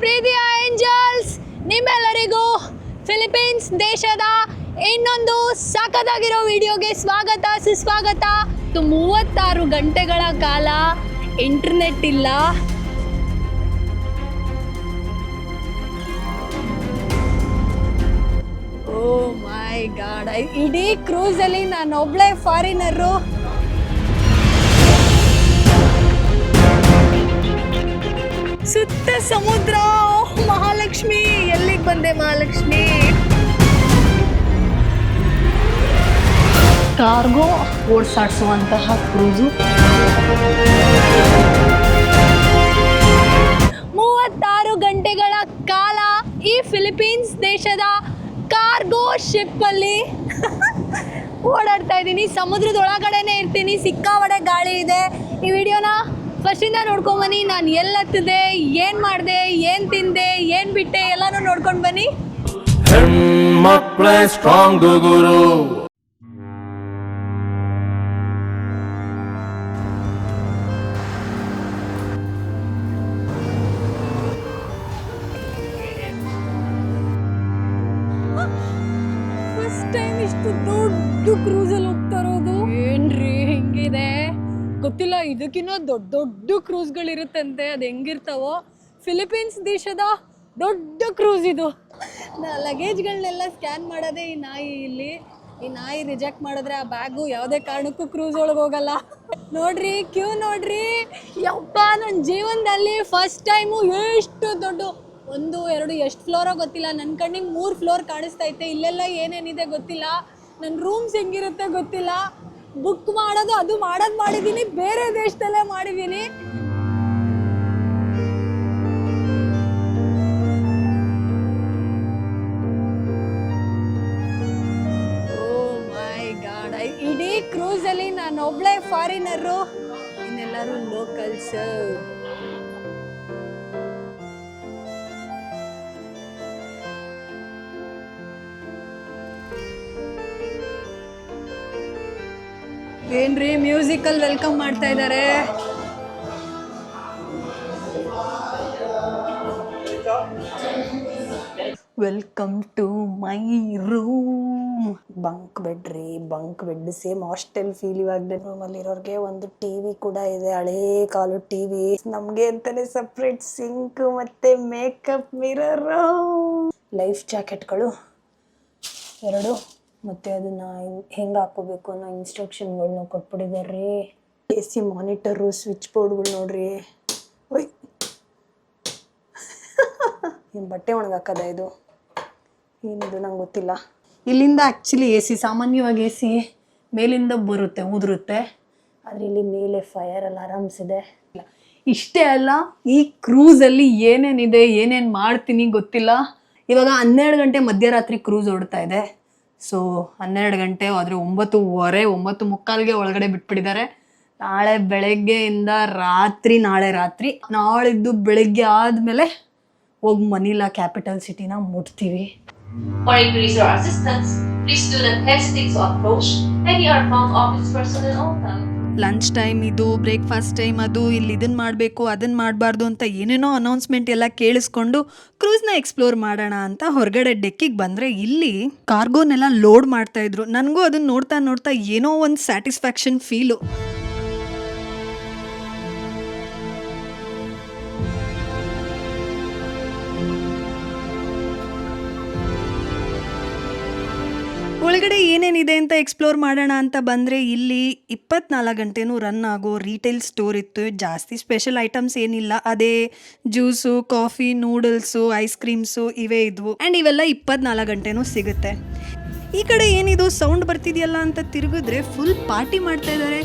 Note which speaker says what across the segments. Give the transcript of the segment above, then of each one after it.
Speaker 1: ಪ್ರೀತಿಯ ಏಂಜಲ್ಸ್, ನಿಮ್ಮೆಲ್ಲರಿಗೂ ಫಿಲಿಪೀನ್ಸ್ ದೇಶದ ಇನ್ನೊಂದು ಸಖತ್ತಾಗಿರೋ ವಿಡಿಯೋಗೆ ಸ್ವಾಗತ, ಸುಸ್ವಾಗತ. ಮೂವತ್ತಾರು ಗಂಟೆಗಳ ಕಾಲ ಇಂಟರ್ನೆಟ್ ಇಲ್ಲ. ಓ ಮೈ ಗಾಡ್ ಇಡೀ ಕ್ರೂಸಲ್ಲಿ ನಾನು ಒಬ್ಳೆ ಫಾರಿನರು ಸುತ್ತ ಸಮುದ್ರ ಮಹಾಲಕ್ಷ್ಮಿ. ಎಲ್ಲಿಗೆ ಬಂದೆ ಮಹಾಲಕ್ಷ್ಮಿ? Cargo ಓಡಿಸಾಡಿಸುವಂತಹ cruise. ಮೂವತ್ತಾರು ಗಂಟೆಗಳ ಕಾಲ ಈ ಫಿಲಿಪೀನ್ಸ್ ದೇಶದ ಕಾರ್ಗೋ ಶಿಪ್ಪಲ್ಲಿ ಓಡಾಡ್ತಾ ಇದ್ದೀನಿ. ಸಮುದ್ರದ ಒಳಗಡೆನೆ ಇರ್ತೀನಿ. ಸಿಕ್ಕಾವಡೆ ಗಾಳಿ ಇದೆ. ಈ ವಿಡಿಯೋನ ಫಸ್ಟಿಂದ ನೋಡ್ಕೊಂಬನ್ನಿ ನಾನು ಎಲ್ಲತ್ತಿದೆ ಏನು ಮಾಡಿದೆ ಏನು ತಿಂದೆ ಏನು ಬಿಟ್ಟೆ ಎಲ್ಲನೂ ನೋಡ್ಕೊಂಡು ಬನ್ನಿ.
Speaker 2: ಸ್ಟ್ರಾಂಗ್
Speaker 1: ದೊಡ್ಡ ದೊಡ್ಡ ಕ್ರೂಸ್ಗಳಿರುತ್ತಂತೆ, ಅದು ಹೆಂಗಿರ್ತಾವೋ. ಫಿಲಿಪೀನ್ಸ್ ದೇಶದ ದೊಡ್ಡ ಕ್ರೂಸ್ ಇದು. ಲಗೇಜ್ಗಳನ್ನೆಲ್ಲ ಸ್ಕ್ಯಾನ್ ಮಾಡೋದೇ ಈ ನಾಯಿ ಇಲ್ಲಿ. ಈ ನಾಯಿ ರಿಜೆಕ್ಟ್ ಮಾಡಿದ್ರೆ ಆ ಬ್ಯಾಗು ಯಾವುದೇ ಕಾರಣಕ್ಕೂ ಕ್ರೂಸ್ ಒಳಗೆ ಹೋಗಲ್ಲ. ನೋಡ್ರಿ, ಕ್ಯೂ ನೋಡ್ರಿ. ಯಪ್ಪ ನನ್ನ ಜೀವನದಲ್ಲಿ ಫಸ್ಟ್ ಟೈಮು ಎಷ್ಟು ದೊಡ್ಡ ಒಂದು, ಎರಡು, ಎಷ್ಟು ಫ್ಲೋರೋ ಗೊತ್ತಿಲ್ಲ. ನನ್ನ ಕಣ್ಣಿಗೆ ಮೂರು ಫ್ಲೋರ್ ಕಾಣಿಸ್ತಾ ಇತ್ತೆ ಇಲ್ಲೆಲ್ಲ ಏನೇನಿದೆ ಗೊತ್ತಿಲ್ಲ. ನನ್ನ ರೂಮ್ಸ್ ಹೆಂಗಿರುತ್ತೆ ಗೊತ್ತಿಲ್ಲ. ಬುಕ್ ಮಾಡೋದು, ಅದು ಮಾಡೋದು ಮಾಡಿದ್ದೀನಿ ಬೇರೆ ದೇಶದಲ್ಲೇ ಮಾಡಿದ್ದೀನಿ ಗಾಡ್ ಇಡೀ ಕ್ರೂಸಲ್ಲಿ ನಾನು ಒಬ್ಳೆ ಫಾರಿನರು ಇನ್ನೆಲ್ಲರೂ ಲೋಕಲ್ಸ್ ಏನ್ರಿ ಮ್ಯೂಸಿಕಲ್ ವೆಲ್ಕಮ್ ಮಾಡ್ತಾ ಇದ್ದಾರೆ welcome to my room
Speaker 3: bunk bed ರೀ bunk bed same hostel feel ಇವಾಗ ರೂಮಲ್ಲಿ ಇರೋರಿಗೆ ಒಂದು ಟಿವಿ ಕೂಡ ಇದೆ, ಹಳೇ ಕಾಲು ಟಿವಿ ನಮ್ಗೆ ಅಂತಾನೆ ಸಪ್ರೇಟ್ ಸಿಂಕ್ ಮತ್ತೆ ಮೇಕಪ್ ಮಿರರ್ ಲೈಫ್ ಜಾಕೆಟ್ಗಳು ಎರಡು. ಮತ್ತೆ ಅದನ್ನ ಹೆಂಗೆ ಹಾಕೋಬೇಕು ಅನ್ನೋ ಇನ್ಸ್ಟ್ರಕ್ಷನ್ಗಳನ್ನ ಕೊಟ್ಬಿಟ್ಟಿದ್ದಾರೆ ಎ ಸಿ ಮಾನಿಟರು ಸ್ವಿಚ್ ಬೋರ್ಡ್ಗಳು ನೋಡ್ರಿ. ಒಯ್ ಏನು ಬಟ್ಟೆ ಒಣಗಾಕದ ಇದು? ಏನಿದು ನಂಗೆ ಗೊತ್ತಿಲ್ಲ.
Speaker 1: ಇಲ್ಲಿಂದ ಆ್ಯಕ್ಚುಲಿ ಎ ಸಿ, ಸಾಮಾನ್ಯವಾಗಿ ಎ ಸಿ ಮೇಲಿಂದ ಬರುತ್ತೆ, ಉದುರುತ್ತೆ.
Speaker 3: ಆದರೆ ಇಲ್ಲಿ ಮೇಲೆ ಫೈರ್ ಅಲಾರಾಮ್ಸ್ ಇದೆ.
Speaker 1: ಇಷ್ಟೇ ಅಲ್ಲ, ಈ ಕ್ರೂಸಲ್ಲಿ ಏನೇನಿದೆ, ಏನೇನು ಮಾಡ್ತೀನಿ ಗೊತ್ತಿಲ್ಲ. ಇವಾಗ ಹನ್ನೆರಡು ಗಂಟೆ ಮಧ್ಯರಾತ್ರಿ ಕ್ರೂಸ್ ಓಡ್ತಾ ಇದೆ. ಸೊ ಹನ್ನೆರಡು ಗಂಟೆ ಆದರೆ ಒಂಬತ್ತುವರೆ ಒಂಬತ್ತು ಮುಕ್ಕಾಲ್ಗೆ ಒಳಗಡೆ ಬಿಟ್ಬಿಟ್ಟಿದ್ದಾರೆ ನಾಳೆ ಬೆಳಗ್ಗೆಯಿಂದ ರಾತ್ರಿ, ನಾಳೆ ರಾತ್ರಿ, ನಾಳಿದ್ದು ಬೆಳಗ್ಗೆ ಆದಮೇಲೆ ಹೋಗಿ ಮನಿಲಾ ಕ್ಯಾಪಿಟಲ್ ಸಿಟಿನ ಮುಟ್ತೀವಿ
Speaker 4: please do to approach any only.
Speaker 5: Lunch time ಇದು ಬ್ರೇಕ್ಫಾಸ್ಟ್ ಟೈಮ್ ಅದು, ಇಲ್ಲಿ ಇದನ್ನು ಮಾಡಬೇಕು ಅದನ್ನು ಮಾಡಬಾರ್ದು ಅಂತ ಏನೇನೋ ಅನೌನ್ಸ್ಮೆಂಟ್ ಎಲ್ಲ ಕೇಳಿಸ್ಕೊಂಡು ಕ್ರೂಸ್ನ ಎಕ್ಸ್ಪ್ಲೋರ್ ಮಾಡೋಣ ಅಂತ ಹೊರಗಡೆ ಡೆಕ್ಕಿಗೆ ಬಂದರೆ ಇಲ್ಲಿ ಕಾರ್ಗೋನೆಲ್ಲ ಲೋಡ್ ಮಾಡ್ತಾ ಇದ್ರು. ನನಗೂ ಅದನ್ನ ನೋಡ್ತಾ ನೋಡ್ತಾ ಏನೋ ಒಂದು ಸ್ಯಾಟಿಸ್ಫ್ಯಾಕ್ಷನ್ ಫೀಲು ಒಳಗಡೆ ಏನೇನಿದೆ ಅಂತ ಎಕ್ಸ್ಪ್ಲೋರ್ ಮಾಡೋಣ ಅಂತ ಬಂದರೆ ಇಲ್ಲಿ ಇಪ್ಪತ್ನಾಲ್ಕು ಗಂಟೆನೂ ರನ್ ಆಗೋ ರೀಟೇಲ್ ಸ್ಟೋರ್ ಇತ್ತು. ಜಾಸ್ತಿ ಸ್ಪೆಷಲ್ ಐಟಮ್ಸ್ ಏನಿಲ್ಲ. ಅದೇ juice coffee noodles ice creams ಇವೇ ಇದ್ವು. ಆ್ಯಂಡ್ ಇವೆಲ್ಲ ಇಪ್ಪತ್ನಾಲ್ಕು ಗಂಟೆನೂ ಸಿಗುತ್ತೆ. ಈ ಕಡೆ ಏನಿದು? ಸೌಂಡ್ ಬರ್ತಿದೆಯಲ್ಲ ಅಂತ ತಿರುಗಿದ್ರೆ ಫುಲ್ ಪಾರ್ಟಿ ಮಾಡ್ತಾ ಇದ್ದಾರೆ.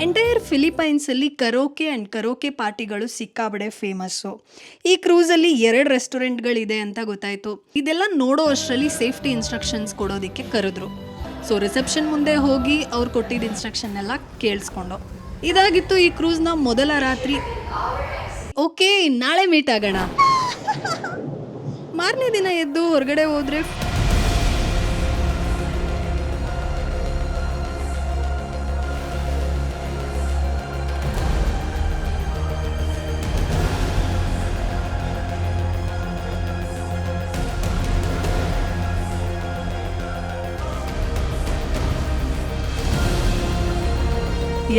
Speaker 5: ಎಂಟೈರ್ ಫಿಲಿಪೈನ್ಸಲ್ಲಿ ಕರೋಕೆ ಆ್ಯಂಡ್ ಕರೋಕೆ ಪಾರ್ಟಿಗಳು ಸಿಕ್ಕಾಬಡೆ ಫೇಮಸ್ಸು ಈ ಕ್ರೂಸಲ್ಲಿ ಎರಡು ರೆಸ್ಟೋರೆಂಟ್ಗಳಿದೆ ಅಂತ ಗೊತ್ತಾಯಿತು. ಇದೆಲ್ಲ ನೋಡೋ ಅಷ್ಟರಲ್ಲಿ ಸೇಫ್ಟಿ ಇನ್ಸ್ಟ್ರಕ್ಷನ್ಸ್ ಕೊಡೋದಕ್ಕೆ ಕರೆದ್ರು. ಸೊ ರಿಸೆಪ್ಷನ್ ಮುಂದೆ ಹೋಗಿ ಅವ್ರು ಕೊಟ್ಟಿದ್ದ ಇನ್ಸ್ಟ್ರಕ್ಷನ್ ಎಲ್ಲ ಕೇಳಿಸ್ಕೊಂಡು. ಇದಾಗಿತ್ತು ಈ ಕ್ರೂಸ್ನ ಮೊದಲ ರಾತ್ರಿ. ಓಕೆ ನಾಳೆ ಮೀಟ್ ಆಗೋಣ. ಮಾರನೇ ದಿನ ಎದ್ದು ಹೊರಗಡೆ ಹೋದರೆ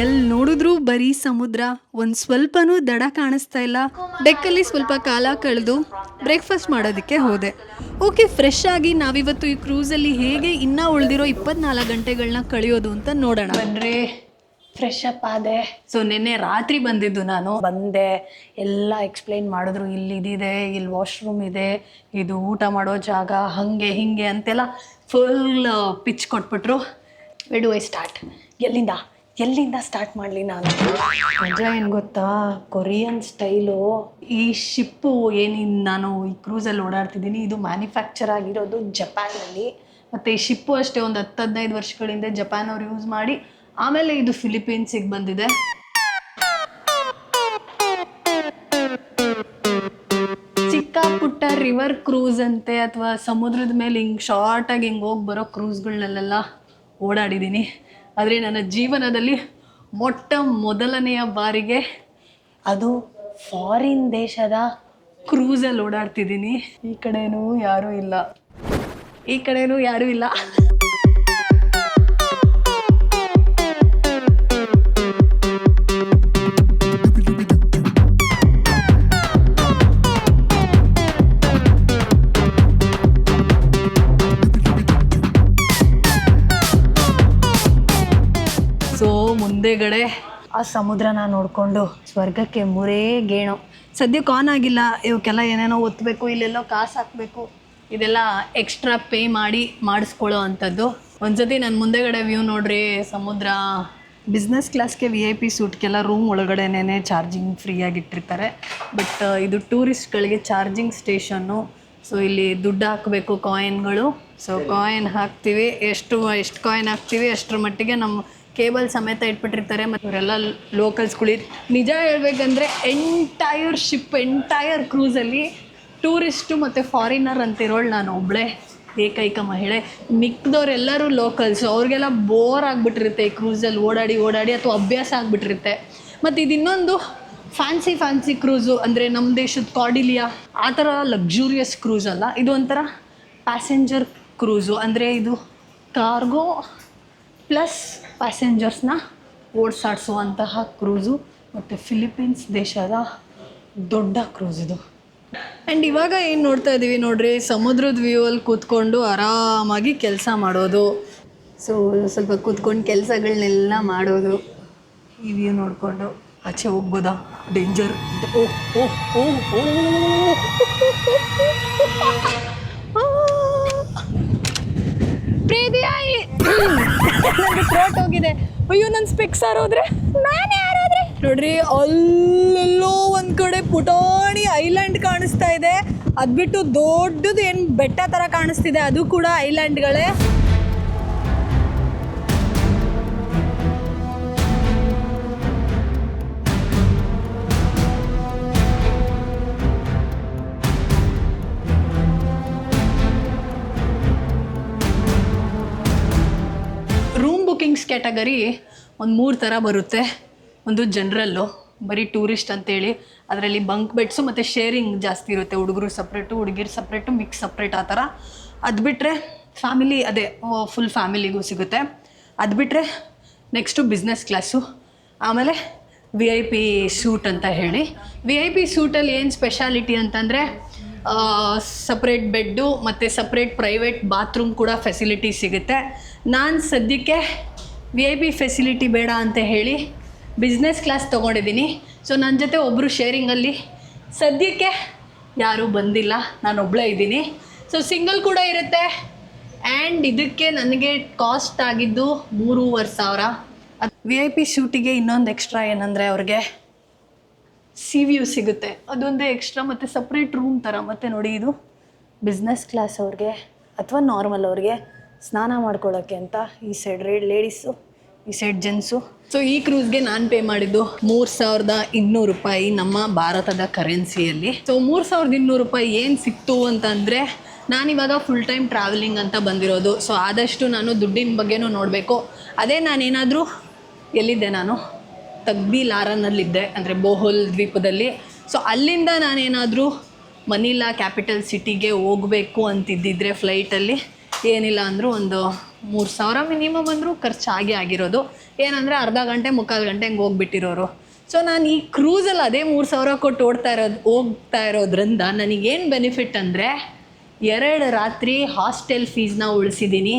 Speaker 5: ಎಲ್ಲಿ ನೋಡಿದ್ರೂ ಬರೀ ಸಮುದ್ರ ಒಂದು ಸ್ವಲ್ಪನೂ ದಡ ಕಾಣಿಸ್ತಾ ಇಲ್ಲ. ಡೆಕ್ಕಲ್ಲಿ ಸ್ವಲ್ಪ ಕಾಲ ಕಳೆದು ಬ್ರೇಕ್ಫಾಸ್ಟ್ ಮಾಡೋದಕ್ಕೆ ಹೋದೆ. ಓಕೆ ಫ್ರೆಶ್ ಆಗಿ ನಾವಿವತ್ತು ಈ ಕ್ರೂಸಲ್ಲಿ ಹೇಗೆ ಇನ್ನೂ ಉಳಿದಿರೋ ಇಪ್ಪತ್ನಾಲ್ಕು ಗಂಟೆಗಳನ್ನ ಕಳೆಯೋದು ಅಂತ ನೋಡೋಣ.
Speaker 1: ಬನ್ರಿ ಫ್ರೆಶ್ ಅಪ್ ಆದೆ. ಸೊ ನಿನ್ನೆ ರಾತ್ರಿ ಬಂದಿದ್ದು ನಾನು. ಬಂದೆ ಎಲ್ಲ ಎಕ್ಸ್ಪ್ಲೈನ್ ಮಾಡಿದ್ರು. ಇಲ್ಲಿ ಇದಿದೆ ಇಲ್ಲಿ ವಾಶ್ರೂಮ್ ಇದೆ ಇದು ಊಟ ಮಾಡೋ ಜಾಗ ಹಾಗೆ ಹಿಂಗೆ ಅಂತೆಲ್ಲ ಫುಲ್ ಪಿಚ್ ಕೊಟ್ಬಿಟ್ರು. ವೆಡು ಐ ಸ್ಟಾರ್ಟ್ ಎಲ್ಲಿಂದ? ಎಲ್ಲಿಂದ ಸ್ಟಾರ್ಟ್ ಮಾಡಲಿ ನಾನು? ಮಜಾ ಏನು ಗೊತ್ತಾ ಕೊರಿಯನ್ ಸ್ಟೈಲು ಈ ಶಿಪ್ಪು ಏನಿನ್ ನಾನು ಈ ಕ್ರೂಸಲ್ಲಿ ಓಡಾಡ್ತಿದ್ದೀನಿ, ಇದು ಮ್ಯಾನುಫ್ಯಾಕ್ಚರ್ ಆಗಿರೋದು ಜಪಾನಲ್ಲಿ ಮತ್ತು ಈ ಶಿಪ್ಪು ಅಷ್ಟೇ, ಒಂದು ಹತ್ತು ಹದಿನೈದು ವರ್ಷಗಳಿಂದ ಜಪಾನ್ ಅವ್ರು ಯೂಸ್ ಮಾಡಿ, ಆಮೇಲೆ ಇದು ಫಿಲಿಪೀನ್ಸಿಗೆ ಬಂದಿದೆ. ಚಿಕ್ಕ ಪುಟ್ಟ ರಿವರ್ ಕ್ರೂಸ್ ಅಂತೆ, ಅಥವಾ ಸಮುದ್ರದ ಮೇಲೆ ಹಿಂಗೆ ಶಾರ್ಟಾಗಿ ಹಿಂಗೆ ಹೋಗಿ ಬರೋ ಕ್ರೂಸ್ಗಳನ್ನೆಲ್ಲ ಓಡಾಡಿದ್ದೀನಿ ಆದರೆ ನನ್ನ ಜೀವನದಲ್ಲಿ ಮೊಟ್ಟ ಮೊದಲನೆಯ ಬಾರಿಗೆ ಅದು ಫಾರಿನ್ ದೇಶದ ಕ್ರೂಸಲ್ಲಿ ಓಡಾಡ್ತಿದ್ದೀನಿ. ಈ ಕಡೆನೂ ಯಾರೂ ಇಲ್ಲ. ಈ ಕಡೆನೂ ಯಾರೂ ಇಲ್ಲ. ಮುಂದೆಗಡೆ ಆ ಸಮುದ್ರನ ನೋಡಿಕೊಂಡು ಸ್ವರ್ಗಕ್ಕೆ ಮುರೇ ಗೇಣು. ಸದ್ಯಕ್ಕೆ ಆನ್ ಆಗಿಲ್ಲ. ಇವಕ್ಕೆಲ್ಲ ಏನೇನೋ ಒತ್ತಬೇಕು ಇಲ್ಲೆಲ್ಲೋ ಕಾಸು ಹಾಕಬೇಕು. ಇದೆಲ್ಲ ಎಕ್ಸ್ಟ್ರಾ ಪೇ ಮಾಡಿ ಮಾಡಿಸ್ಕೊಳ್ಳೋ ಅಂಥದ್ದು. ಒಂದ್ಸತಿ ನನ್ನ ಮುಂದೆಗಡೆ ವ್ಯೂ ನೋಡ್ರಿ ಸಮುದ್ರ. ಬಿಸ್ನೆಸ್ ಕ್ಲಾಸ್ಗೆ ವಿ ಐ ಪಿ ಸೂಟ್ಗೆಲ್ಲ ರೂಮ್ ಒಳಗಡೆನೇ ಚಾರ್ಜಿಂಗ್ ಫ್ರೀಯಾಗಿ ಇಟ್ಟಿರ್ತಾರೆ. ಬಟ್ ಇದು ಟೂರಿಸ್ಟ್ಗಳಿಗೆ ಚಾರ್ಜಿಂಗ್ ಸ್ಟೇಷನ್ನು ಸೊ ಇಲ್ಲಿ ದುಡ್ಡು ಹಾಕಬೇಕು ಕಾಯಿನ್ಗಳು ಸೊ ಕಾಯಿನ್ ಹಾಕ್ತೀವಿ. ಎಷ್ಟು ಎಷ್ಟು ಕಾಯಿನ್ ಹಾಕ್ತೀವಿ ಅಷ್ಟರ ಮಟ್ಟಿಗೆ ನಮ್ಮ ಕೇಬಲ್ ಸಮೇತ ಇಟ್ಬಿಟ್ಟಿರ್ತಾರೆ ಮತ್ತು ಇವರೆಲ್ಲ ಲೋಕಲ್ಸ್ಗಳು ನಿಜ ಹೇಳ್ಬೇಕಂದ್ರೆ ಎಂಟೈರ್ ಶಿಪ್ ಎಂಟೈರ್ ಕ್ರೂಸಲ್ಲಿ ಟೂರಿಸ್ಟು ಮತ್ತು ಫಾರಿನರ್ ಅಂತಿರೋಳು ನಾನು ಒಬ್ಬಳೇ ಏಕೈಕ ಮಹಿಳೆ. ಮಿಕ್ಕದವರೆಲ್ಲರೂ ಲೋಕಲ್ಸು ಅವ್ರಿಗೆಲ್ಲ ಬೋರ್ ಆಗಿಬಿಟ್ಟಿರುತ್ತೆ ಈ ಕ್ರೂಸಲ್ಲಿ ಓಡಾಡಿ ಓಡಾಡಿ ಅಥವಾ ಅಭ್ಯಾಸ ಆಗಿಬಿಟ್ಟಿರುತ್ತೆ. ಮತ್ತು ಇದು ಇನ್ನೊಂದು ಫ್ಯಾನ್ಸಿ ಫ್ಯಾನ್ಸಿ ಕ್ರೂಸು ಅಂದರೆ ನಮ್ಮ ದೇಶದ ಕಾರ್ಡಿಲಿಯಾ ಆ ಥರ ಲಕ್ಸುರಿಯಸ್ ಕ್ರೂಸ್ ಅಲ್ಲ, ಇದು ಒಂಥರ ಪ್ಯಾಸೆಂಜರ್ ಕ್ರೂಸು ಅಂದರೆ ಇದು ಕಾರ್ಗೋ ಪ್ಲಸ್ ಪ್ಯಾಸೆಂಜರ್ಸ್ನ ಓಡಿಸಾಡಿಸುವಂತಹ ಕ್ರೂಸು ಮತ್ತು ಫಿಲಿಪೀನ್ಸ್ ದೇಶದ ದೊಡ್ಡ ಕ್ರೂಸ್ ಇದು ಆ್ಯಂಡ್ ಇವಾಗ ಏನು ನೋಡ್ತಾ ಇದ್ದೀವಿ ನೋಡ್ರಿ ಸಮುದ್ರದ ವ್ಯೂ ಅಲ್ಲಿ ಕೂತ್ಕೊಂಡು ಆರಾಮಾಗಿ ಕೆಲಸ ಮಾಡೋದು ಸೊ ಸ್ವಲ್ಪ ಕೂತ್ಕೊಂಡು ಕೆಲಸಗಳನ್ನೆಲ್ಲ ಮಾಡೋದು ಈ ವ್ಯೂ ನೋಡಿಕೊಂಡು ಆಚೆ ಹೋಗ್ಬೋದಾ ಡೇಂಜರ್ ಪ್ರೀತಿಯಾಗಿ ನನಗೆ ಹೋಗಿದೆ. ಅಯ್ಯೋ ನನ್ನ ಸ್ಪೆಕ್ಸ್ ಆರೋದ್ರೆ ನಾನು ಯಾರಾದ್ರೆ ನೋಡ್ರಿ, ಅಲ್ಲೆಲ್ಲೋ ಒಂದು ಕಡೆ ಪುಟಾಣಿ ಐಲ್ಯಾಂಡ್ ಕಾಣಿಸ್ತಾ ಇದೆ. ಅದು ಬಿಟ್ಟು ದೊಡ್ಡದು ಏನು ಬೆಟ್ಟ ಥರ ಕಾಣಿಸ್ತಿದೆ. ಅದು ಕೂಡ ಐಲ್ಯಾಂಡ್ಗಳೇ ರೂಮ್ ಕ್ಯಾಟಗರಿ ಒಂದು ಮೂರು ಥರ ಬರುತ್ತೆ. ಒಂದು ಜನರಲ್ಲು, ಬರೀ ಟೂರಿಸ್ಟ್ ಅಂತೇಳಿ. ಅದರಲ್ಲಿ ಬಂಕ್ ಬೆಡ್ಸು ಮತ್ತು ಶೇರಿಂಗ್ ಜಾಸ್ತಿ ಇರುತ್ತೆ. ಹುಡುಗರು ಸಪ್ರೇಟು ಹುಡುಗಿರು ಸಪ್ರೇಟು ಮಿಕ್ಸ್ ಸಪ್ರೇಟ್ ಆ ಥರ ಅದು ಬಿಟ್ಟರೆ ಫ್ಯಾಮಿಲಿ ಅದೇ ಫುಲ್ ಫ್ಯಾಮಿಲಿಗೂ ಸಿಗುತ್ತೆ. ಅದು ಬಿಟ್ಟರೆ ನೆಕ್ಸ್ಟು ಬಿಸ್ನೆಸ್ ಕ್ಲಾಸು ಆಮೇಲೆ ವಿ ಐ ಪಿ ಸೂಟ್ ಅಂತ ಹೇಳಿ. ವಿ ಐ ಪಿ ಸೂಟಲ್ಲಿ ಏನು ಸ್ಪೆಷಾಲಿಟಿ ಅಂತಂದರೆ ಸಪ್ರೇಟ್ ಬೆಡ್ಡು ಮತ್ತು ಸಪ್ರೇಟ್ ಪ್ರೈವೇಟ್ ಬಾತ್ರೂಮ್ ಕೂಡ ಫೆಸಿಲಿಟಿ ಸಿಗುತ್ತೆ. ನಾನು ಸದ್ಯಕ್ಕೆ ವಿ ಐ ಪಿ ಫೆಸಿಲಿಟಿ ಬೇಡ ಅಂತ ಹೇಳಿ ಬಿಸ್ನೆಸ್ ಕ್ಲಾಸ್ ತೊಗೊಂಡಿದ್ದೀನಿ. ಸೊ ನನ್ನ ಜೊತೆ ಒಬ್ಬರು ಶೇರಿಂಗಲ್ಲಿ ಸದ್ಯಕ್ಕೆ ಯಾರೂ ಬಂದಿಲ್ಲ. ನಾನು ಒಬ್ಬಳೇ ಇದ್ದೀನಿ. ಸೊ ಸಿಂಗಲ್ ಕೂಡ ಇರುತ್ತೆ. ಆ್ಯಂಡ್ ಇದಕ್ಕೆ ನನಗೆ ಕಾಸ್ಟ್ ಆಗಿದ್ದು ಮೂರುವರೆ ಸಾವಿರ. ವಿ ಐ ಪಿ ಶೂಟಿಗೆ ಇನ್ನೊಂದು ಎಕ್ಸ್ಟ್ರಾ ಏನಂದರೆ ಅವ್ರಿಗೆ ಸಿ ವ್ಯೂ ಸಿಗುತ್ತೆ. ಅದೊಂದೇ ಎಕ್ಸ್ಟ್ರಾ ಮತ್ತು ಸಪ್ರೇಟ್ ರೂಮ್ ಥರ ಮತ್ತು ನೋಡಿ ಇದು ಬಿಸ್ನೆಸ್ ಕ್ಲಾಸ್ ಅವ್ರಿಗೆ ಅಥವಾ ನಾರ್ಮಲ್ ಅವ್ರಿಗೆ. ಸ್ನಾನ ಮಾಡ್ಕೊಳ್ಳೋಕ್ಕೆ ಅಂತ ಈ ಸೈಡ್ ರೇಡ್ ಲೇಡೀಸು ಈ ಸೈಡ್ ಜೆಂಟ್ಸು ಸೊ ಈ ಕ್ರೂಸ್ಗೆ ನಾನು ಪೇ ಮಾಡಿದ್ದು ಮೂರು ಸಾವಿರದ ಇನ್ನೂರು ರೂಪಾಯಿ ನಮ್ಮ ಭಾರತದ ಕರೆನ್ಸಿಯಲ್ಲಿ ಸೊ ಮೂರು ಸಾವಿರದ ಇನ್ನೂರು ರೂಪಾಯಿ ಏನು ಸಿಕ್ತು ಅಂತಂದರೆ ನಾನಿವಾಗ ಫುಲ್ ಟೈಮ್ ಟ್ರಾವೆಲಿಂಗ್ ಅಂತ ಬಂದಿರೋದು. ಸೊ ಆದಷ್ಟು ನಾನು ದುಡ್ಡಿನ ಬಗ್ಗೆನೂ ನೋಡಬೇಕು. ಅದೇ ನಾನೇನಾದರೂ ಎಲ್ಲಿದ್ದೆ ನಾನು? ತಗ್ಬಿ ಲಾರನಲ್ಲಿದ್ದೆ ಅಂದರೆ ಬೋಹೋಲ್ ದ್ವೀಪದಲ್ಲಿ. ಸೊ ಅಲ್ಲಿಂದ ನಾನೇನಾದರೂ ಮನಿಲಾ ಕ್ಯಾಪಿಟಲ್ ಸಿಟಿಗೆ ಹೋಗಬೇಕು ಅಂತಿದ್ದಿದ್ರೆ ಫ್ಲೈಟಲ್ಲಿ ಏನಿಲ್ಲ ಅಂದರೂ ಒಂದು ಮೂರು ಸಾವಿರ ಮಿನಿಮಮ್ ಅಂದರೂ ಖರ್ಚಾಗಿ ಆಗಿರೋದು. ಏನಂದರೆ ಅರ್ಧ ಗಂಟೆ, ಮುಕ್ಕಾಲು ಗಂಟೆ ಹಂಗೆ ಹೋಗ್ಬಿಟ್ಟಿರೋರು. ಸೊ ನಾನು ಈ ಕ್ರೂಸಲ್ಲಿ ಅದೇ ಮೂರು ಸಾವಿರ ಕೊಟ್ಟು ಓಡ್ತಾ ಇರೋದು, ಹೋಗ್ತಾ ಇರೋದ್ರಿಂದ ನನಗೇನು ಬೆನಿಫಿಟ್ ಅಂದರೆ ಎರಡು ರಾತ್ರಿ ಹಾಸ್ಟೆಲ್ ಫೀಸ್ನ ಉಳಿಸಿದ್ದೀನಿ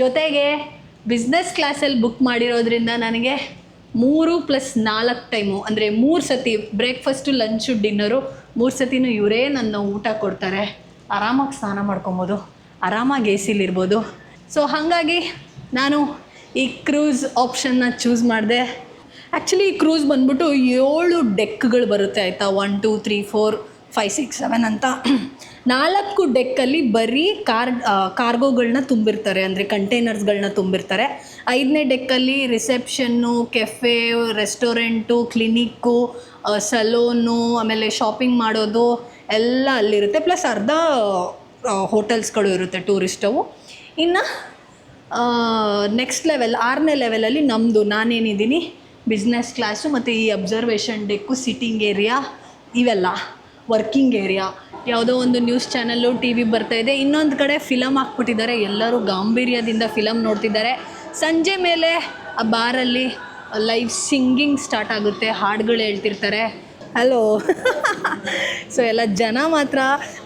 Speaker 1: ಜೊತೆಗೆ ಬಿಸ್ನೆಸ್ ಕ್ಲಾಸಲ್ಲಿ ಬುಕ್ ಮಾಡಿರೋದ್ರಿಂದ ನನಗೆ ಮೂರು ಪ್ಲಸ್ ನಾಲ್ಕು ಟೈಮು ಅಂದರೆ ಮೂರು ಸತಿ ಬ್ರೇಕ್ಫಾಸ್ಟು ಲಂಚು ಡಿನ್ನರು ಮೂರು ಸತಿನೂ ಇವರೇ ನನ್ನ ಊಟ ಕೊಡ್ತಾರೆ. ಆರಾಮಾಗಿ ಸ್ನಾನ ಮಾಡ್ಕೊಬೋದು. ಆರಾಮಾಗಿ ಎ ಸಿಲಿರ್ಬೋದು ಸೊ ಹಾಗಾಗಿ ನಾನು ಈ ಕ್ರೂಸ್ ಆಪ್ಷನ್ನ ಚೂಸ್ ಮಾಡಿದೆ. ಆ್ಯಕ್ಚುಲಿ ಈ ಕ್ರೂಸ್ ಬಂದ್ಬಿಟ್ಟು ಏಳು ಡೆಕ್ಗಳು ಬರುತ್ತೆ ಆಯಿತಾ? One two three four five six seven ಅಂತ. ನಾಲ್ಕು ಡೆಕ್ಕಲ್ಲಿ ಬರೀ ಕಾರ್ ಕಾರ್ಗೋಗಳನ್ನ ತುಂಬಿರ್ತಾರೆ. ಅಂದರೆ ಕಂಟೈನರ್ಸ್ಗಳನ್ನ ತುಂಬಿರ್ತಾರೆ. ಐದನೇ ಡೆಕ್ಕಲ್ಲಿ reception, cafe, restaurant, clinic salon, ಆಮೇಲೆ ಶಾಪಿಂಗ್ ಮಾಡೋದು ಎಲ್ಲ ಅಲ್ಲಿರುತ್ತೆ. ಪ್ಲಸ್ ಅರ್ಧ ಹೋಟೆಲ್ಸ್ಗಳು ಇರುತ್ತೆ ಟೂರಿಸ್ಟವು. ಇನ್ನು ನೆಕ್ಸ್ಟ್ ಲೆವೆಲ್ ಆರನೇ ಲೆವೆಲಲ್ಲಿ ನಮ್ಮದು ನಾನೇನಿದ್ದೀನಿ ಬಿಸ್ನೆಸ್ ಕ್ಲಾಸು ಮತ್ತು ಈ ಅಬ್ಸರ್ವೇಷನ್ ಡೆಕ್ಕು ಸಿಟ್ಟಿಂಗ್ ಏರಿಯಾ ಇವೆಲ್ಲ ವರ್ಕಿಂಗ್ ಏರಿಯಾ ಯಾವುದೋ ಒಂದು ನ್ಯೂಸ್ ಚಾನಲ್ಲು ಟಿ ವಿ ಇದೆ. ಇನ್ನೊಂದು ಕಡೆ ಫಿಲಮ್ ಹಾಕ್ಬಿಟ್ಟಿದ್ದಾರೆ. ಎಲ್ಲರೂ ಗಾಂಭೀರ್ಯದಿಂದ ಫಿಲಮ್ ನೋಡ್ತಿದ್ದಾರೆ. ಸಂಜೆ ಮೇಲೆ ಆ ಬಾರಲ್ಲಿ ಲೈವ್ ಸಿಂಗಿಂಗ್ ಸ್ಟಾರ್ಟ್ ಆಗುತ್ತೆ. ಹಾಡುಗಳು ಹೇಳ್ತಿರ್ತಾರೆ. ಹಲೋ ಸೊ ಎಲ್ಲ ಜನ ಮಾತ್ರ,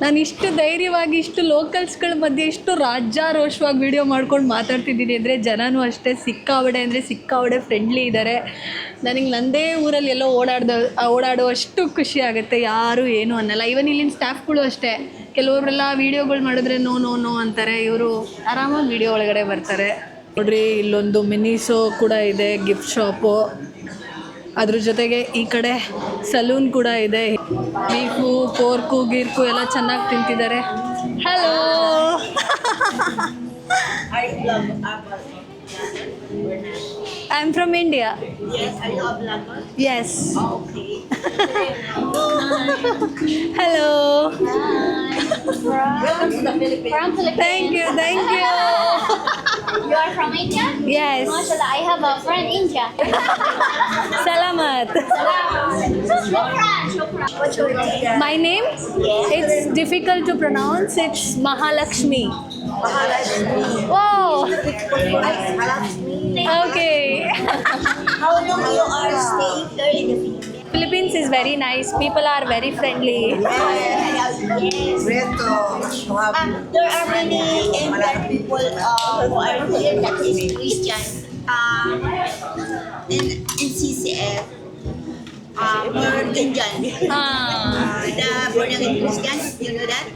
Speaker 1: ನಾನು ಇಷ್ಟು ಧೈರ್ಯವಾಗಿ, ಇಷ್ಟು ಲೋಕಲ್ಸ್ಗಳ ಮಧ್ಯೆ ಇಷ್ಟು ರಾಜ್ಯಾರೋಷವಾಗಿ ವಿಡಿಯೋ ಮಾಡ್ಕೊಂಡು ಮಾತಾಡ್ತಿದ್ದೀನಿ ಅಂದರೆ ಜನನೂ ಅಷ್ಟೇ, ಸಿಕ್ಕಾವಡೆ ಅಂದರೆ ಸಿಕ್ಕಾವಡೆ ಫ್ರೆಂಡ್ಲಿ ಇದ್ದಾರೆ ನನಗೆ ನನ್ನದೇ ಊರಲ್ಲಿ ಎಲ್ಲೋ ಓಡಾಡ್ದ, ಓಡಾಡುವಷ್ಟು ಖುಷಿ ಆಗುತ್ತೆ, ಯಾರು ಏನು ಅನ್ನಲ್ಲ. ಇವನ್ ಇಲ್ಲಿನ ಸ್ಟಾಫ್ಗಳು ಅಷ್ಟೇ. ಕೆಲವರೆಲ್ಲ ವೀಡಿಯೋಗಳು ಮಾಡಿದ್ರೆ ನೋ ನೋ ನೋ ಅಂತಾರೆ. ಇವರು ಆರಾಮಾಗಿ ವೀಡಿಯೋ ಒಳಗಡೆ ಬರ್ತಾರೆ. ನೋಡ್ರಿ, ಇಲ್ಲೊಂದು ಮಿನಿಸೋ ಕೂಡ ಇದೆ ಗಿಫ್ಟ್ ಶಾಪು ಅದ್ರ ಜೊತೆಗೆ ಈ ಕಡೆ ಸಲೂನ್ ಕೂಡ ಇದೆ. ಬೀಫು ಪೋರ್ಕು ಗೀರ್ಕು ಎಲ್ಲ ಚೆನ್ನಾಗಿ ತಿಂತಿದ್ದಾರೆ. Hello I am from India yes hello. Thank you thank you
Speaker 2: You are from India?
Speaker 1: Yes.
Speaker 2: Mashallah, I have a friend India.
Speaker 1: Salamat.
Speaker 2: Shukran.
Speaker 1: My name? Yes. It's difficult to pronounce. It's Mahalakshmi. Mahalakshmi. Wow. Mahalakshmi. Okay.
Speaker 2: How long you are staying here in the Philippines?
Speaker 1: Philippines is very nice. People are very friendly.
Speaker 2: Yes. Um, there are many Indian people uh, who are here that is Christian. Um, in, in CCF, Indian.
Speaker 1: Ah,
Speaker 2: Uh, the born again Christian, you know that?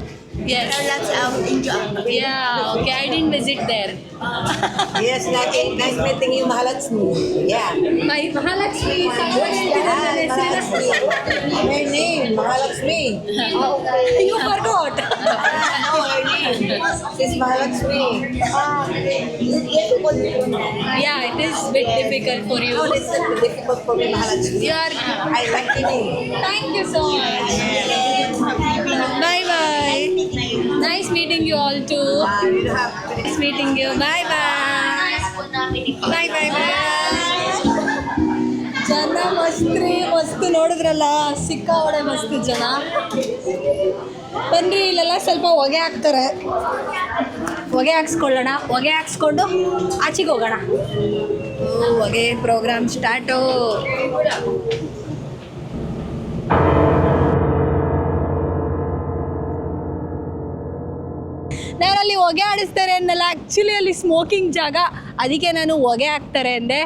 Speaker 2: There are
Speaker 1: yes.
Speaker 2: lots of Indian.
Speaker 1: Yeah. Okay. I didn't visit there.
Speaker 6: Yes, nice, nice meeting you, Mahalakshmi. Yeah.
Speaker 1: My Mahalakshmi. someone
Speaker 6: Ah,
Speaker 1: else
Speaker 6: Mahalakshmi. Her name, Mahalakshmi.
Speaker 1: You forgot.
Speaker 6: No. She's Mahalakshmi.
Speaker 1: yeah, it is bit difficult for
Speaker 6: No,
Speaker 1: you.
Speaker 6: it's not difficult for me, Mahalakshmi.
Speaker 1: You are.
Speaker 6: I like it.
Speaker 1: Thank you so much. Bye bye. Nice meeting you all too.
Speaker 6: Uh, you have to
Speaker 1: Nice meeting you. Bye bye. Bye bye bye. ಜನ ಮಸ್ತ್ರಿ ಮಸ್ತ್ ನೋಡಿದ್ರಲ್ಲ ಸಿಕ್ಕಾವಡೆ ಮಸ್ತ್ ಜನ ಬನ್ರಿ ಇಲ್ಲೆಲ್ಲ ಸ್ವಲ್ಪ ಹೊಗೆ ಹಾಕ್ತಾರೆ. ಹೊಗೆ ಹಾಕ್ಸ್ಕೊಳ್ಳೋಣ. ಹೊಗೆ ಹಾಕ್ಸ್ಕೊಂಡು ಆಚೆಗೆ ಹೋಗೋಣ. ಹೊಗೆ ಪ್ರೋಗ್ರಾಮ್ ಸ್ಟಾರ್ಟು ನಾನಲ್ಲಿ ಹೊಗೆ ಆಡಿಸ್ತಾರೆ ಅನ್ನಲ್ಲ. ಆ್ಯಕ್ಚುಲಿ ಅಲ್ಲಿ ಸ್ಮೋಕಿಂಗ್ ಜಾಗ. ಅದಕ್ಕೆ ನಾನು ಹೊಗೆ ಹಾಕ್ತಾರೆ ಅಂದೆ.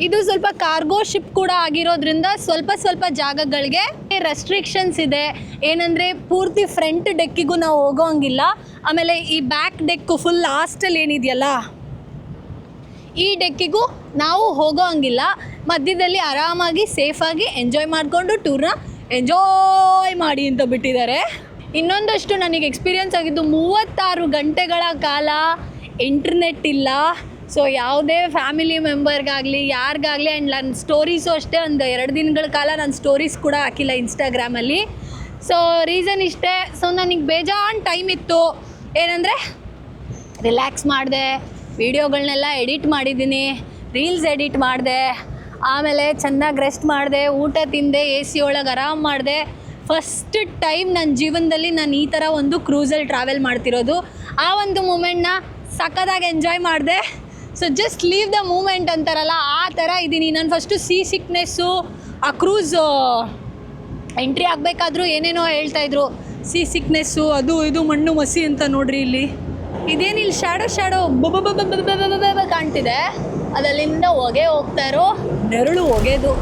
Speaker 1: ಇದು ಸ್ವಲ್ಪ ಕಾರ್ಗೋ ಶಿಪ್ ಕೂಡ ಆಗಿರೋದ್ರಿಂದ ಸ್ವಲ್ಪ ಸ್ವಲ್ಪ ಜಾಗಗಳಿಗೆ ರೆಸ್ಟ್ರಿಕ್ಷನ್ಸ್ ಇದೆ. ಏನಂದರೆ ಪೂರ್ತಿ ಫ್ರಂಟ್ ಡೆಕ್ಕಿಗೂ ನಾವು ಹೋಗೋಂಗಿಲ್ಲ. ಆಮೇಲೆ ಈ ಬ್ಯಾಕ್ ಡೆಕ್ಕು ಫುಲ್ ಲಾಸ್ಟಲ್ಲಿ ಏನಿದೆಯಲ್ಲ? ಈ ಡೆಕ್ಕಿಗೂ ನಾವು ಹೋಗೋ ಹಂಗಿಲ್ಲ ಮಧ್ಯದಲ್ಲಿ ಆರಾಮಾಗಿ ಸೇಫಾಗಿ ಎಂಜಾಯ್ ಮಾಡಿಕೊಂಡು ಟೂರ್ನ ಎಂಜಾಯ್ ಮಾಡಿ ಅಂತ ಬಿಟ್ಟಿದ್ದಾರೆ. ಇನ್ನೊಂದಷ್ಟು ನನಗೆ ಎಕ್ಸ್ಪೀರಿಯನ್ಸ್ ಆಗಿದ್ದು ಮೂವತ್ತಾರು ಗಂಟೆಗಳ ಕಾಲ ಇಂಟರ್ನೆಟ್ ಇಲ್ಲ. ಸೊ ಯಾವುದೇ ಫ್ಯಾಮಿಲಿ ಮೆಂಬರ್ಗಾಗಲಿ ಯಾರಿಗಾಗಲಿ ಆ್ಯಂಡ್ ನನ್ನ ಸ್ಟೋರೀಸು ಅಷ್ಟೇ ಒಂದು ಎರಡು ದಿನಗಳ ಕಾಲ ನಾನು ಸ್ಟೋರೀಸ್ ಕೂಡ ಹಾಕಿಲ್ಲ ಇನ್ಸ್ಟಾಗ್ರಾಮಲ್ಲಿ ಸೊ ರೀಸನ್ ಇಷ್ಟೇ. ಸೊ ನನಗೆ ಬೇಜಾನ್ ಟೈಮ್ ಇತ್ತು. ಏನಂದರೆ ರಿಲ್ಯಾಕ್ಸ್ ಮಾಡಿದೆ ವೀಡಿಯೋಗಳನ್ನೆಲ್ಲ ಎಡಿಟ್ ಮಾಡಿದ್ದೀನಿ ರೀಲ್ಸ್ ಎಡಿಟ್ ಮಾಡಿದೆ, ಆಮೇಲೆ ಚೆನ್ನಾಗಿ ರೆಸ್ಟ್ ಮಾಡಿದೆ, ಊಟ ತಿಂದೆ ಎ ಸಿ ಒಳಗೆ ಆರಾಮ್ ಮಾಡಿದೆ. ಫಸ್ಟ್ ಟೈಮ್ ನನ್ನ ಜೀವನದಲ್ಲಿ ನಾನು ಈ ಥರ ಒಂದು ಕ್ರೂಸಲ್ಲಿ ಟ್ರಾವೆಲ್ ಮಾಡ್ತಿರೋದು. ಆ ಒಂದು ಮೂಮೆಂಟ್ನ ಸಖತ್ತಾಗಿ ಎಂಜಾಯ್ ಮಾಡಿದೆ. So just live the moment ಅಂತಾರಲ್ಲ, ಆ ಥರ ಇದ್ದೀನಿ. ನಾನು ಫಸ್ಟು ಸಿ ಸಿಕ್ನೆಸ್ಸು ಆ ಕ್ರೂಸ್ ಎಂಟ್ರಿ ಆಗಬೇಕಾದ್ರೂ ಏನೇನೋ ಹೇಳ್ತಾ ಇದ್ರು. ಸಿ ಸಿಕ್ನೆಸ್ಸು ಅದು ಇದು, ಮಣ್ಣು ಮಸಿ ಅಂತ ನೋಡ್ರಿ ಇಲ್ಲಿ. ಇದೇನಿಲ್ಲ ಶ್ಯಾಡೋ ಶ್ಯಾಡೋ ಬಬ ಕಾಣ್ತಿದೆ. ಅದಲ್ಲಿಂದ ಹೊಗೆ ಇರೋ ನೆರಳು ಹೊಗೆದು.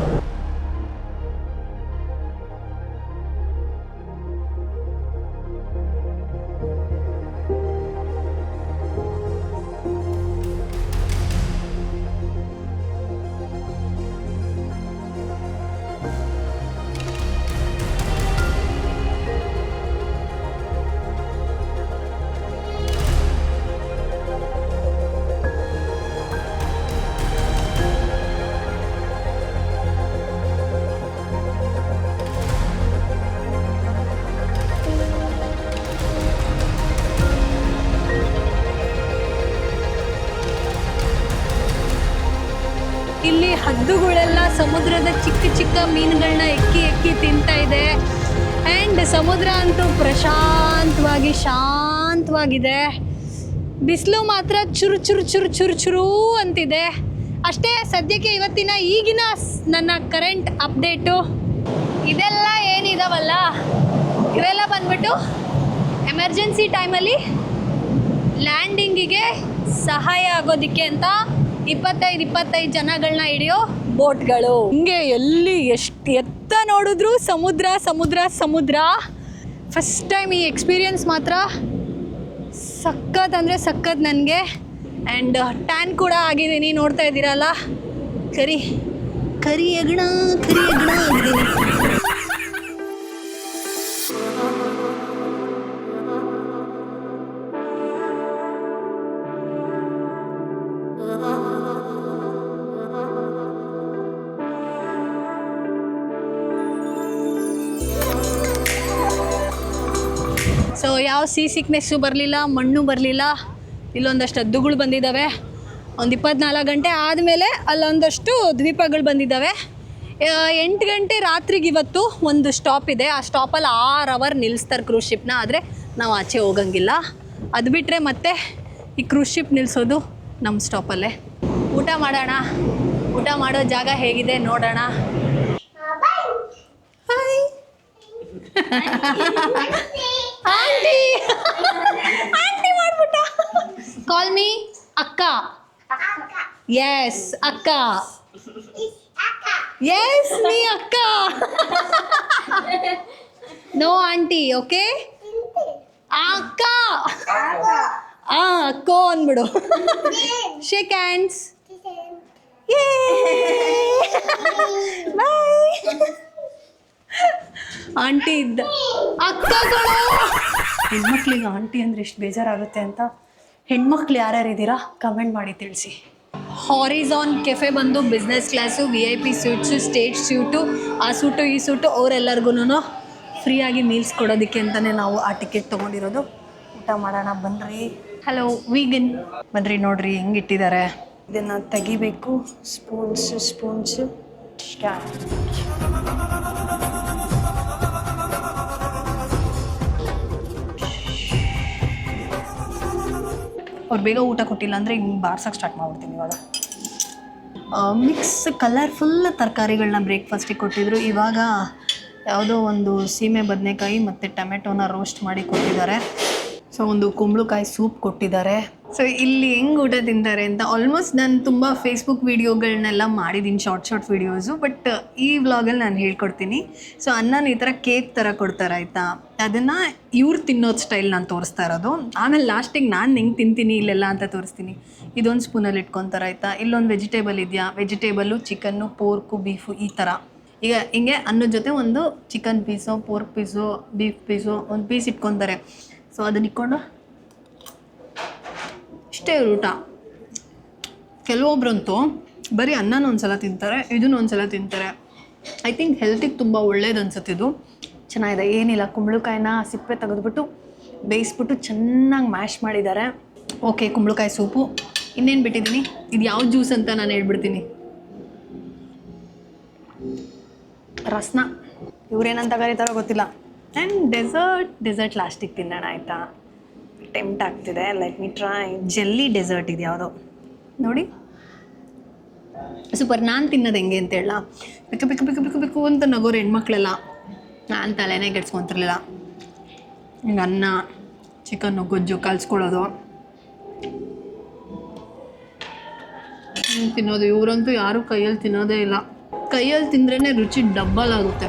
Speaker 1: ಚಿಕ್ಕ ಮೀನುಗಳನ್ನ ಎಕ್ಕಿ ಎಕ್ಕಿ ತಿಂತಾ ಇದೆ. ಆ್ಯಂಡ್ ಸಮುದ್ರ ಅಂತೂ ಪ್ರಶಾಂತವಾಗಿ ಶಾಂತವಾಗಿದೆ. ಬಿಸಿಲು ಮಾತ್ರ ಚುರು ಚುರು ಚುರು ಚುರು ಚುರು ಅಂತಿದೆ. ಅಷ್ಟೇ ಸದ್ಯಕ್ಕೆ ಇವತ್ತಿನ ಈಗಿನ ನನ್ನ ಕರೆಂಟ್ ಅಪ್ಡೇಟು ಇದೆಲ್ಲ ಏನಿದಾವಲ್ಲ? ಇವೆಲ್ಲ ಬಂದ್ಬಿಟ್ಟು ಎಮರ್ಜೆನ್ಸಿ ಟೈಮಲ್ಲಿ ಲ್ಯಾಂಡಿಂಗಿಗೆ ಸಹಾಯ ಆಗೋದಕ್ಕೆ ಅಂತ ಇಪ್ಪತ್ತೈದು ಇಪ್ಪತ್ತೈದು ಜನಗಳನ್ನ ಹಿಡಿಯೋ ಬೋಟ್ಗಳು ಹಿಂಗೆ ಎಲ್ಲಿ ಎಷ್ಟು ಎತ್ತ ನೋಡಿದ್ರು ಸಮುದ್ರ ಸಮುದ್ರ ಸಮುದ್ರ. ಫಸ್ಟ್ ಟೈಮ್ ಈ ಎಕ್ಸ್ಪೀರಿಯನ್ಸ್ ಮಾತ್ರ ಸಖತ್ ಅಂದರೆ ಸಖತ್ ನನಗೆ. ಆ್ಯಂಡ್ ಟ್ಯಾನ್ ಕೂಡ ಆಗಿದ್ದೀನಿ ನೋಡ್ತಾ ಇದ್ದೀರಲ್ಲ? ಕರಿ. ಕರಿ ಎಗಣ ಕರಿ ಎಗಣ ಆಗಿದ್ದೀನಿ ಸೊ ಯಾವ ಸಿ ಸಿಕ್ನೆಸ್ಸು ಬರಲಿಲ್ಲ ಮಣ್ಣು ಬರಲಿಲ್ಲ ಇಲ್ಲೊಂದಷ್ಟು ಹದ್ದುಗಳು ಬಂದಿದ್ದಾವೆ. ಒಂದು ಇಪ್ಪತ್ನಾಲ್ಕು ಗಂಟೆ ಆದಮೇಲೆ ಅಲ್ಲೊಂದಷ್ಟು ದ್ವೀಪಗಳು ಬಂದಿದ್ದಾವೆ. ಎಂಟು ಗಂಟೆ ರಾತ್ರಿಗೆ ಇವತ್ತು ಒಂದು ಸ್ಟಾಪ್ ಇದೆ. ಆ ಸ್ಟಾಪಲ್ಲಿ ಆರು ಅವರ್ ನಿಲ್ಲಿಸ್ತಾರೆ ಕ್ರೂಸ್ ಶಿಪ್ನ ಆದರೆ ನಾವು ಆಚೆ ಹೋಗಂಗಿಲ್ಲ. ಅದು ಬಿಟ್ಟರೆ ಮತ್ತೆ ಈ ಕ್ರೂಸ್ ಶಿಪ್ ನಿಲ್ಲಿಸೋದು ನಮ್ಮ ಸ್ಟಾಪಲ್ಲೇ ಊಟ ಮಾಡೋಣ. ಊಟ ಮಾಡೋ ಜಾಗ ಹೇಗಿದೆ ನೋಡೋಣ. ಹಾಯ್ ಆಂಟಿ ಆಂಟಿ ಮಾಡ್ಬಿಟ್ಟ ಕಾಲ್ ಮೀ ಅಕ್ಕ ಎಸ್ ಅಕ್ಕ ಎಸ್ ಮೀ ಅಕ್ಕ ನೋ ಆಂಟಿ ಓಕೆ ಅಕ್ಕ ಆ ಅಕ್ಕೋ ಅಂದ್ಬಿಡು. ಶೇಕ್ ಹ್ಯಾಂಡ್ಸ್ ಬಾಯ್ ಆಂಟಿ ಇದ್ದ. ಹೆಣ್ಮಕ್ಳಿಗೆ ಆಂಟಿ ಅಂದ್ರೆ ಎಷ್ಟು ಬೇಜಾರಾಗುತ್ತೆ ಅಂತ ಹೆಣ್ಮಕ್ಳು ಯಾರ್ಯಾರು ಇದ್ದೀರಾ ಕಮೆಂಟ್ ಮಾಡಿ ತಿಳಿಸಿ. ಹಾರಿಝಾನ್ ಕೆಫೆ ಬಂದು business class V I P suites stage suite ಆ ಸೂಟು ಈ ಸೂಟು ಅವರೆಲ್ಲರಿಗೂ ಫ್ರೀಯಾಗಿ ಮೀಲ್ಸ್ ಕೊಡೋದಕ್ಕೆ ಅಂತಲೇ ನಾವು ಆ ಟಿಕೆಟ್ ತೊಗೊಂಡಿರೋದು. ಊಟ ಮಾಡೋಣ ಬನ್ನಿರಿ ಹಲೋ ವೀಗನ್ ಬನ್ನಿರಿ ನೋಡ್ರಿ ಹೆಂಗೆ ಇಟ್ಟಿದ್ದಾರೆ ಇದನ್ನು ತೆಗಿಬೇಕು. ಸ್ಪೂನ್ಸ್ ಸ್ಪೂನ್ಸು ಅವ್ರು ಬೇಗ ಊಟ ಕೊಟ್ಟಿಲ್ಲ ಅಂದರೆ ಹಿಂಗೆ ಬಾರ್ಸಕ್ಕೆ ಸ್ಟಾರ್ಟ್ ಮಾಡ್ಬಿಡ್ತೀನಿ ಇವಾಗ. ಮಿಕ್ಸ್ ಕಲರ್ಫುಲ್ ತರಕಾರಿಗಳನ್ನ ಬ್ರೇಕ್ಫಾಸ್ಟಿಗೆ ಕೊಟ್ಟಿದ್ರು. ಇವಾಗ ಯಾವುದೋ ಒಂದು ಸೀಮೆ ಬದನೆಕಾಯಿ ಮತ್ತು ಟೊಮೆಟೊನ ರೋಸ್ಟ್ ಮಾಡಿ ಕೊಟ್ಟಿದ್ದಾರೆ. ಸೊ ಒಂದು ಕುಂಬಳಕಾಯಿ ಸೂಪ್ ಕೊಟ್ಟಿದ್ದಾರೆ. ಸೊ ಇಲ್ಲಿ ಹೆಂಗೆ ಊಟ ತಿಂತಾರೆ ಅಂತ ಆಲ್ಮೋಸ್ಟ್ ನಾನು ತುಂಬ ಫೇಸ್ಬುಕ್ ವೀಡಿಯೋಗಳನ್ನೆಲ್ಲ ಮಾಡಿದ್ದೀನಿ ಶಾರ್ಟ್ ಶಾರ್ಟ್ ವೀಡಿಯೋಸು ಬಟ್ ಈ ವ್ಲಾಗಲ್ಲಿ ನಾನು ಹೇಳ್ಕೊಡ್ತೀನಿ. ಸೊ ಅನ್ನನ ಈ ಥರ ಕೇಕ್ ಥರ ಕೊಡ್ತಾರೆ, ಆಯಿತಾ? ಅದನ್ನು ಇವ್ರು ತಿನ್ನೋದು ಸ್ಟೈಲ್ ನಾನು ತೋರಿಸ್ತಾ ಇರೋದು. ಆಮೇಲೆ ಲಾಸ್ಟಿಗೆ ನಾನು ಹೆಂಗೆ ತಿಂತೀನಿ, ಇಲ್ಲೆಲ್ಲ ಅಂತ ತೋರಿಸ್ತೀನಿ. ಇದೊಂದು ಸ್ಪೂನಲ್ಲಿ ಇಟ್ಕೊತಾರೆ, ಆಯಿತಾ? ಇಲ್ಲೊಂದು ವೆಜಿಟೇಬಲ್ ಇದೆಯಾ? ವೆಜಿಟೇಬಲ್ಲು ಚಿಕನ್ನು ಪೋರ್ಕು ಬೀಫು ಈ ಥರ ಈಗ ಹಿಂಗೆ ಅನ್ನದ ಜೊತೆ ಒಂದು chicken piece pork piece beef piece ಒಂದು ಪೀಸ್ ಇಟ್ಕೊತಾರೆ. ಸೊ ಅದನ್ನ ಇಟ್ಕೊಂಡು ಇಷ್ಟೇ ಊಟ. ಕೆಲವೊಬ್ರಂತೂ ಬರೀ ಅನ್ನನ ಒಂದ್ಸಲ ತಿಂತಾರೆ ಇದನ್ನ ಒಂದ್ಸಲ ತಿಂತಾರೆ. ಐ ಥಿಂಕ್ ಹೆಲ್ತಿಗೆ ತುಂಬ ಒಳ್ಳೇದು ಅನ್ಸುತ್ತೆ ಇದು. ಚೆನ್ನಾಗಿದೆ. ಏನಿಲ್ಲ ಕುಂಬಳಕಾಯಿನ ಸಿಪ್ಪೆ ತೆಗೆದುಬಿಟ್ಟು ಬೇಯಿಸ್ಬಿಟ್ಟು ಚೆನ್ನಾಗಿ ಮ್ಯಾಶ್ ಮಾಡಿದ್ದಾರೆ. ಓಕೆ ಕುಂಬಳಕಾಯಿ ಸೂಪು. ಇನ್ನೇನು ಬಿಟ್ಟಿದ್ದೀನಿ? ಇದು ಯಾವ ಜ್ಯೂಸ್ ಅಂತ ನಾನು ಹೇಳ್ಬಿಡ್ತೀನಿ. ರಸ್ನ. ಇವ್ರೇನಂತ ಕರೀತಾರೋ ಗೊತ್ತಿಲ್ಲ. ಆ್ಯಂಡ್ ಡೆಸರ್ಟ್ ಡೆಸರ್ಟ್ ಲಾಸ್ಟಿಗೆ ತಿನ್ನೋಣ ಆಯಿತಾ? ಟೆಂಪ್ಟ್ ಆಗ್ತಿದೆ. Like me try jelly dessert ಇದು ಯಾವುದೋ.
Speaker 5: ನೋಡಿ. ಸೂಪರ್ ನಾನು ತಿನ್ನೋದು ಹೆಂಗೆ ಅಂತ ಹೇಳ ಬೇಕು ಬೇಕು ಬೇಕು ಬೇಕು ಬೇಕು ಅಂತ ನಗೋರು ಹೆಣ್ಮಕ್ಳೆಲ್ಲ. ನಾನು ತಲೆನೇ ಕೆಡ್ಸ್ಕೊತಿರ್ಲಿಲ್ಲ. ಹಿಂಗೆ ಅನ್ನ ಚಿಕನ್ನು ಗೊಜ್ಜು ಕಲ್ಸ್ಕೊಳ್ಳೋದು. ತಿನ್ನೋದು. ಇವರಂತೂ ಯಾರೂ ಕೈಯಲ್ಲಿ ತಿನ್ನೋದೇ ಇಲ್ಲ. ಕೈಯಲ್ಲಿ ತಿಂದ್ರೇ ರುಚಿ ಡಬ್ಬಲ್ ಆಗುತ್ತೆ.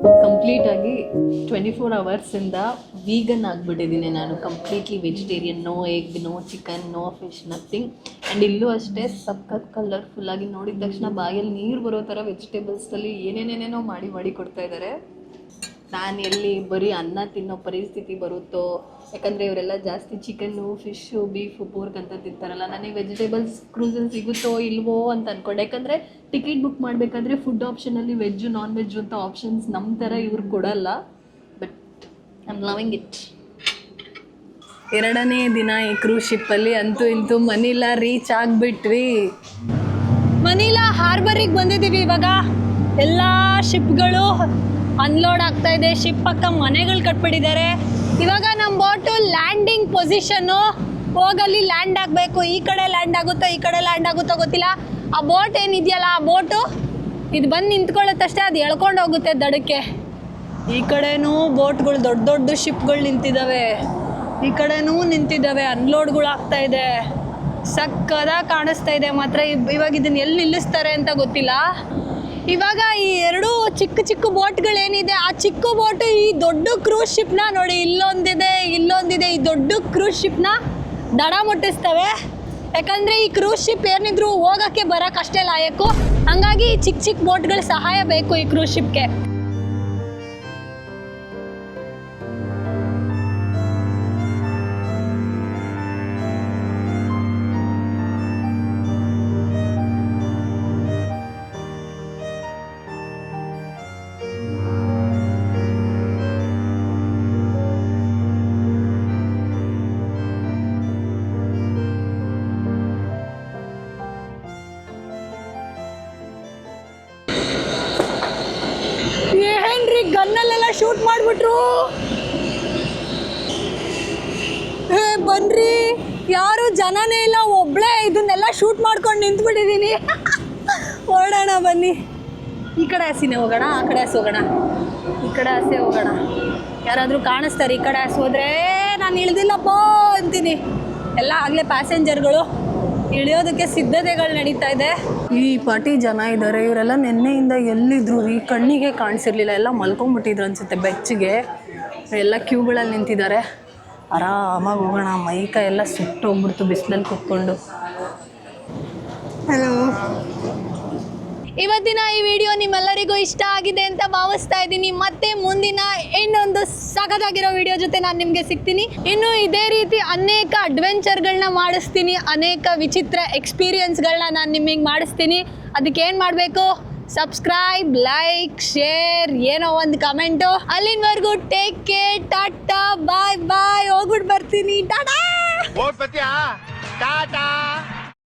Speaker 5: ಕಂಪ್ಲೀಟಾಗಿ ಟ್ವೆಂಟಿ ಫೋರ್ ಅವರ್ಸಿಂದ ವೀಗನ್ ಆಗಿಬಿಟ್ಟಿದ್ದೀನಿ ನಾನು. Completely vegetarian no egg no chicken no fish nothing and ಇಲ್ಲೂ ಅಷ್ಟೇ ಸಖತ್ ಕಲರ್ಫುಲ್ಲಾಗಿ ನೋಡಿದ ತಕ್ಷಣ ಬಾಯಲ್ಲಿ ನೀರು ಬರೋ ಥರ ವೆಜಿಟೇಬಲ್ಸಲ್ಲಿ ಏನೇನೇನೇನೋ ಮಾಡಿ ಮಾಡಿ ಕೊಡ್ತಾ ಇದ್ದಾರೆ ನಾನು ಎಲ್ಲಿ ಬರೀ ಅನ್ನ ತಿನ್ನೋ ಪರಿಸ್ಥಿತಿ ಬರುತ್ತೋ ಯಾಕಂದರೆ ಇವರೆಲ್ಲ ಜಾಸ್ತಿ ಚಿಕನ್ನು ಫಿಶ್ಶು ಬೀಫು ಪೋರ್ಕ್ ಅಂತ ತಿಂತಾರಲ್ಲ ನನಗೆ ವೆಜಿಟೇಬಲ್ಸ್ ಕ್ರೂಸಲ್ ಸಿಗುತ್ತೋ ಇಲ್ವೋ ಅಂತ ಅಂದ್ಕೊಂಡೆ ಯಾಕಂದರೆ ಟಿಕೆಟ್ ಬುಕ್ ಮಾಡಬೇಕಾದ್ರೆ ಫುಡ್ ಆಪ್ಷನಲ್ಲಿ ವೆಜ್ಜು ನಾನ್ ವೆಜ್ಜು ಅಂತ ಆಪ್ಷನ್ಸ್ ನಮ್ಮ ಥರ ಇವ್ರಿಗೆ ಕೊಡಲ್ಲ. But I am loving it ಎರಡನೇ ದಿನ ಈ ಕ್ರೂಸ್ ಶಿಪ್ಪಲ್ಲಿ ಅಂತೂ ಇಂತೂ ಮನಿಲಾ ರೀಚ್ ಆಗಿಬಿಟ್ವಿ.
Speaker 1: ಮನಿಲಾ ಹಾರ್ಬರಿಗೆ ಬಂದಿದ್ದೀವಿ ಇವಾಗ. ಎಲ್ಲ ಶಿಪ್ಗಳು ಅನ್ಲೋಡ್ ಆಗ್ತಾ ಇದೆ. ಶಿಪ್ ಪಕ್ಕ ಮನೆಗಳು ಕಟ್ಬಿಟ್ಟಿದ್ದಾರೆ. ಇವಾಗ ನಮ್ಮ ಬೋಟು ಲ್ಯಾಂಡಿಂಗ್ ಪೊಸಿಷನ್ನು ಹೋಗಲ್ಲಿ ಲ್ಯಾಂಡ್ ಆಗಬೇಕು. ಈ ಕಡೆ ಲ್ಯಾಂಡ್ ಆಗುತ್ತೋ, ಈ ಕಡೆ ಲ್ಯಾಂಡ್ ಆಗುತ್ತೋ ಗೊತ್ತಿಲ್ಲ. ಆ ಬೋಟ್ ಏನಿದೆಯಲ್ಲ, ಆ ಬೋಟು ಇದು ಬಂದು ನಿಂತ್ಕೊಳ್ಳುತ್ತಷ್ಟೇ ಅದು ಎಳ್ಕೊಂಡು ಹೋಗುತ್ತೆ ದಡಕ್ಕೆ. ಈ ಕಡೆನೂ ಬೋಟ್ಗಳು ದೊಡ್ಡ ದೊಡ್ಡ ಶಿಪ್ಗಳು ನಿಂತಿದ್ದಾವೆ ಈ ಕಡೆನೂ ನಿಂತಿದ್ದಾವೆ ಅನ್ಲೋಡ್ಗಳು ಆಗ್ತಾ ಇದೆ. ಸಕ್ಕದ ಕಾಣಿಸ್ತಾ ಇದೆ ಮಾತ್ರ. ಇವ್- ಇವಾಗ ಇದನ್ನ ಎಲ್ಲಿ ನಿಲ್ಲಿಸ್ತಾರೆ ಅಂತ ಗೊತ್ತಿಲ್ಲ. ಇವಾಗ ಈ ಎರಡು ಚಿಕ್ಕ ಚಿಕ್ಕ ಬೋಟ್ಗಳೇನಿದೆ, ಆ ಚಿಕ್ಕ ಬೋಟ್ ಈ ದೊಡ್ಡ ಕ್ರೂಸ್ ಶಿಪ್ನ ನೋಡಿ, ಇಲ್ಲೊಂದಿದೆ ಇಲ್ಲೊಂದಿದೆ, ಈ ದೊಡ್ಡ ಕ್ರೂಸ್ ಶಿಪ್ನ ದಡ ಮುಟ್ಟಿಸ್ತವೆ. ಯಾಕಂದರೆ ಈ ಕ್ರೂಸ್ ಶಿಪ್ ಏನಿದ್ರು ಹೋಗೋಕ್ಕೆ ಬರೋಕ್ಕೆ ಅಷ್ಟೇ ಲಾಯಕ್ಕು ಹಂಗಾಗಿ ಚಿಕ್ಕ ಚಿಕ್ಕ ಬೋಟ್ಗಳ ಸಹಾಯ ಬೇಕು ಈ ಕ್ರೂಸ್ ಶಿಪ್ಗೆ ಗನ್ನಲ್ಲೆಲ್ಲ ಶೂಟ್ ಮಾಡಿಬಿಟ್ರು. ಏ, ಬನ್ರಿ. ಯಾರು ಜನನೇ ಇಲ್ಲ, ಒಬ್ಳೆ ಇದನ್ನೆಲ್ಲ ಶೂಟ್ ಮಾಡ್ಕೊಂಡು ನಿಂತ್ಬಿಟ್ಟಿದ್ದೀನಿ ಓಡೋಣ ಬನ್ನಿ. ಈ ಕಡೆ ಹಸಿನೇ ಹೋಗೋಣ, ಆ ಕಡೆ ಹಸಿ ಹೋಗೋಣ. ಈ ಕಡೆ ಹಸಿ ಹೋಗೋಣ. ಯಾರಾದರೂ ಕಾಣಿಸ್ತಾರೆ ಈ ಕಡೆ ಹಸಿ ಹೋದ್ರೆ ನಾನು ಇಳ್ದಿಲ್ಲಪ್ಪ ಅಂತೀನಿ. ಎಲ್ಲ ಆಗಲೇ ಪ್ಯಾಸೆಂಜರ್ಗಳು ಇಳಿಯೋದಕ್ಕೆ ಸಿದ್ಧತೆಗಳು ನಡೀತಾ ಇದೆ. ಈ ಪಾಟಿ ಜನ ಇದ್ದಾರೆ ಇವರೆಲ್ಲ ನಿನ್ನೆಯಿಂದ ಎಲ್ಲಿದ್ರು ಈ ಕಣ್ಣಿಗೆ ಕಾಣಿಸಿರ್ಲಿಲ್ಲ ಎಲ್ಲ ಮಲ್ಕೊಂಡ್ಬಿಟ್ಟಿದ್ರು ಅನ್ಸುತ್ತೆ ಬೆಚ್ಚಗೆ. ಎಲ್ಲ ಕ್ಯೂಗಳಲ್ಲಿ ನಿಂತಿದ್ದಾರೆ. ಆರಾಮಾಗಿ ಹೋಗೋಣ ಮೈಕ ಎಲ್ಲ ಸುಟ್ಟೋಗ್ಬಿಡ್ತು ಬಿಸಿಲಲ್ಲಿ ಕುತ್ಕೊಂಡು. ಹಲೋ ಇವತ್ತಿನ ಈ ವಿಡಿಯೋ ನಿಮ್ಮೆಲ್ಲರಿಗೂ ಇಷ್ಟ ಆಗಿದೆ ಅಂತ ಭಾವಿಸ್ತಾ ಇದ್ದೀನಿ. ಮತ್ತೆ ಮುಂದಿನ ಇನ್ನೊಂದು ಸಖತ್ತಾಗಿರೋ ವಿಡಿಯೋ ಜೊತೆ ನಾನು ನಿಮಗೆ ಸಿಗ್ತೀನಿ. ಇನ್ನು ಇದೇ ರೀತಿ ಅನೇಕ ಅಡ್ವೆಂಚರ್ಗಳನ್ನ ಮಾಡಿಸ್ತೀನಿ. ಅನೇಕ ವಿಚಿತ್ರ ಎಕ್ಸ್ಪೀರಿಯನ್ಸ್ಗಳನ್ನ ನಾನು ನಿಮಗೆ ಮಾಡಿಸ್ತೀನಿ. ಅದಕ್ಕೆ ಏನು ಮಾಡಬೇಕು? ಸಬ್ಸ್ಕ್ರೈಬ್ ಲೈಕ್ ಶೇರ್ ಏನೋ ಒಂದು comment ಅಲ್ಲಿನವರೆಗೂ take care tata bye bye ಹೋಗ್ಬಿಟ್ಟು ಬರ್ತೀನಿ. ಟಾಟಾ!
Speaker 7: ಟಾಟಾ!